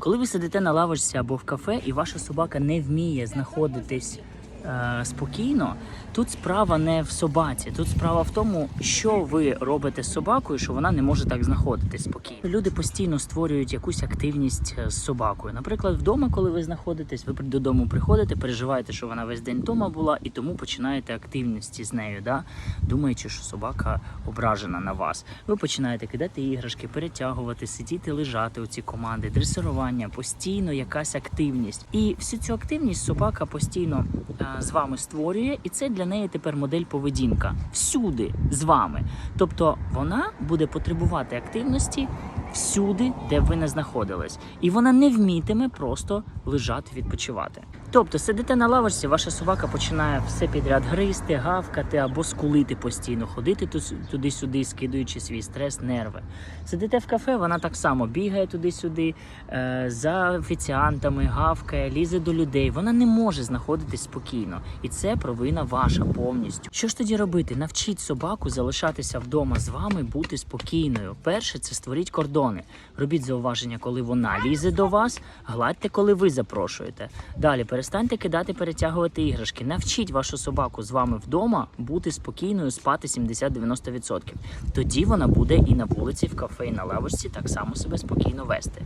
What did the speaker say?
Коли ви сидите на лавочці або в кафе, і ваша собака не вміє знаходитись е, спокійно, тут справа не в собаці, тут справа в тому, що ви робите з собакою, що вона не може так знаходитись спокійно. Люди постійно створюють якусь активність е, з собакою. Наприклад, вдома, коли ви знаходитесь, ви додому приходите, переживаєте, що вона весь день вдома була, і тому починаєте активності з нею, да? думаючи, що собака ображена на вас. Ви починаєте кидати іграшки, перетягувати, сидіти, лежати у ці команди, дресирування, постійно якась активність. І всю цю активність собака постійно е, з вами створює, і це для неї тепер модель поведінка всюди з вами. Тобто вона буде потребувати активності всюди, де ви не знаходились, і вона не вмітиме просто лежати, відпочивати. Тобто сидите на лавочці, ваша собака починає все підряд гризти, гавкати або скулити постійно, ходити туди-сюди, скидуючи свій стрес, нерви. Сидите в кафе, вона так само бігає туди-сюди, е, за офіціантами, гавкає, лізе до людей. Вона не може знаходитись спокійно, і це провина ваша повністю. Що ж тоді робити? Навчіть собаку залишатися вдома з вами, бути спокійною. Перше, це створіть кордони. Робіть зауваження, коли вона лізе до вас, гладьте, коли ви запрошуєте. Далі перестаньте кидати, перетягувати іграшки. Навчіть вашу собаку з вами вдома бути спокійною, спати 70-90%. Тоді вона буде і на вулиці, в кафе, і на лавочці так само себе спокійно вести.